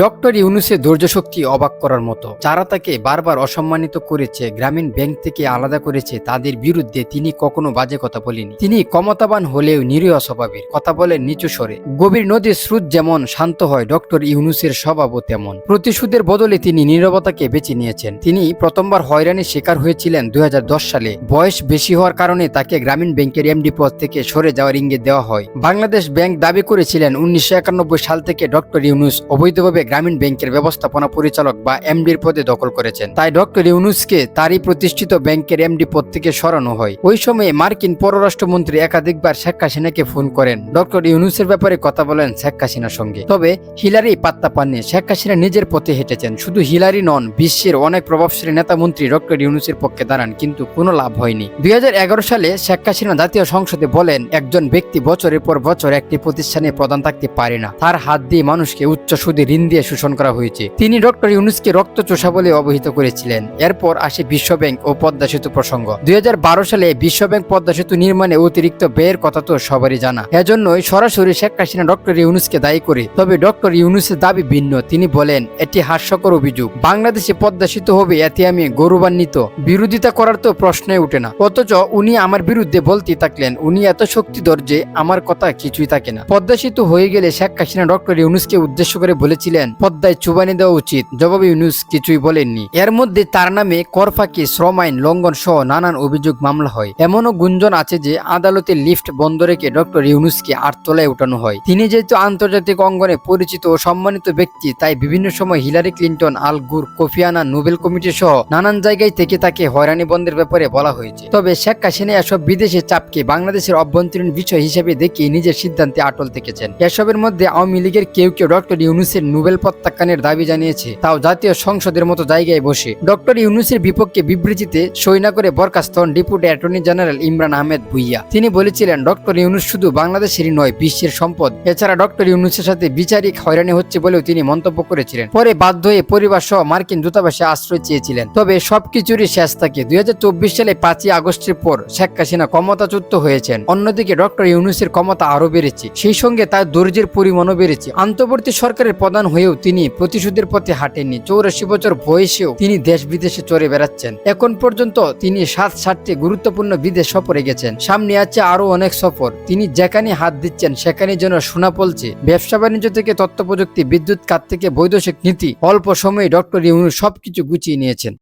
Doctor ইউনুসের ধৈর্যশক্তি অবাক করার মতো। যারা তাকে বারবার অসম্মানিত করেছে, গ্রামীণ ব্যাংক থেকে আলাদা করেছে, তাদের বিরুদ্ধে তিনি কখনো বাজে কথা বলেনি তিনি ক্ষমতাবান হলেও নিরীহ স্বভাবের। কথা বলেন নিচু স্বরে। গভীর নদীর স্রোত যেমন শান্ত হয়, ডক্টর ইউনুসের স্বভাবও তেমন। প্রতিশোধের বদলে তিনি নীরবতাকে বেছে নিয়েছেন। তিনি প্রথমবার হয়রানির শিকার হয়েছিলেন দু হাজার দশ সালে। বয়স বেশি হওয়ার কারণে তাকে গ্রামীণ ব্যাংকের এমডি পদ থেকে সরে যাওয়ার ইঙ্গিত দেওয়া হয়। বাংলাদেশ ব্যাংক দাবি করেছিলেন উনিশশো একানব্বই সাল থেকে ডক্টর ইউনুস অবৈধভাবে গ্রামীণ ব্যাংকের ব্যবস্থাপনা পরিচালক বা এমডির পদে দখল করেছেন। তাই ডক্টর ইউনুসকে তারই প্রতিষ্ঠিত ব্যাংকের এমডি পদ থেকে সরানো হয়। ওই সময়ে মার্কিন পররাষ্ট্রমন্ত্রী একাধিকবার শেখ হাসিনাকে ফোন করেন। ডক্টর ইউনুসের ব্যাপারে কথা বলেন শেখ হাসিনার সঙ্গে। তবে হিলারি পাত্তা পাননি। শেখ হাসিনা নিজের পথে হেঁটেছেন। শুধু হিলারি নন, বিশ্বের অনেক প্রভাবশালী নেতা মন্ত্রী ডক্টর ইউনুসের পক্ষে দাঁড়ান, কিন্তু কোনো লাভ হয়নি। দুই হাজার এগারো সালে শেখ হাসিনা জাতীয় সংসদে বলেন, একজন ব্যক্তি বছরের পর বছর একটি প্রতিষ্ঠানে প্রধান থাকতে পারে না। তার হাত দিয়ে মানুষকে উচ্চ সুদে ঋণ দিয়ে শোষণ করা হয়েছে। তিনি ডক্টর ইউনুসকে রক্ত চোষা বলে অবহিত করেছিলেন। এরপর আসে বিশ্বব্যাংক ও পদ্মা সেতু প্রসঙ্গ। দুই হাজার বারো সালে বিশ্বব্যাংক পদ্মা সেতু নির্মাণে অতিরিক্ত ব্যয়ের কথা তো সবারই জানা। এজন্যই সরাসরি শেখ হাসিনা ডক্টর ইউনুসকে দায়ী করে। তবে ডক্টর ইউনুসের দাবি ভিন্ন। তিনি বলেন, এটি হাস্যকর অভিযোগ। বাংলাদেশে পদ্মা সেতু হবে এতে আমি গৌরবান্বিত। বিরোধিতা করার তো প্রশ্নই ওঠে না। অথচ উনি আমার বিরুদ্ধে বলতে থাকলেন, উনি এত শক্তিধর যে আমার কথা কিছুই থাকে না। পদ্মা সেতু হয়ে গেলে শেখ হাসিনা ডক্টর ইউনুসকে উদ্দেশ্য করে বলেছিলেন পদ্মায় চুবানি দেওয়া উচিত। জবাবে ইউনুস কিছুই বলেননি। এর মধ্যে তার নামে করফাকি শ্রম আইন লঙ্ঘন সহ নানান অভিযোগ মামলা হয়। এমনও গুঞ্জন আছে যে আদালতে লিফট বন্ধ রেখে ডক্টর ইউনুসকে আটতলায় উঠানো হয়। তিনি যেহেতু আন্তর্জাতিক অঙ্গনে পরিচিত ও সম্মানিত ব্যক্তি, তাই বিভিন্ন সময় Hillary Clinton, Al Gore Kofi Annan Nobel committee সহ নানান জায়গায় থেকে তাকে হয়রানি বন্ধের ব্যাপারে বলা হয়েছে। তবে শেখ হাসিনা এসব বিদেশি চাপকে বাংলাদেশের অভ্যন্তরীণ বিষয় হিসেবে দেখিয়ে নিজের সিদ্ধান্তে আটল থেকেছেন। এসবের মধ্যে আওয়ামী লীগের কেউ কেউ ডক্টর ইউনুসের নোবেল প্রত্যাখ্যানের দাবি জানিয়েছে। তাও জাতীয় সংসদের মতো জায়গায় বসে। ডক্টর ইউনুসের বিপক্ষে বিবৃতিতে সই না করে বরখাস্ত হন deputy attorney general Imran Ahmed Bhuiya. তিনি বলেছিলেন, ডক্টর ইউনুস শুধু বাংলাদেশেরই নয়, বিশ্বের সম্পদ। এছাড়া ডক্টর ইউনুসের সাথে বিচারিক হয়রানি হচ্ছে বলেও তিনি মন্তব্য করেছিলেন। পরে বাধ্য হয়ে পরিবার সহ মার্কিন দূতাবাসে আশ্রয় চেয়েছিলেন। তবে সবকিছুরই শেষ থাকে। দুই হাজার চব্বিশ সালে পাঁচই আগস্টের পর শেখ হাসিনা ক্ষমতাচ্যুত হয়েছেন। অন্যদিকে ডক্টর ইউনুসের ক্ষমতা আরও বেড়েছে। সেই সঙ্গে তার ধৈর্যের পরিমাণও বেড়েছে। আন্তর্বর্তী সরকারের প্রধান হয়েও তিনি প্রতিশোধের পথে হাঁটেননি। চৌরাশি বছর বয়সেও তিনি দেশ বিদেশে চড়ে বেড়াচ্ছেন। এখন পর্যন্ত তিনি সাত সাতটি গুরুত্বপূর্ণ বিদেশ সফরে গেছেন। সামনে আছে আরও অনেক সফর। তিনি যেখানে হাত দিচ্ছেন, সেখানে যেন সোনা পলছে। ব্যবসা বাণিজ্য থেকে তথ্য প্রযুক্তি বিদ্যুৎ কাত থেকে বৈদেশিক নীতি, অল্প সময়ে ডক্টর ইউনু সবকিছু গুছিয়ে নিয়েছেন।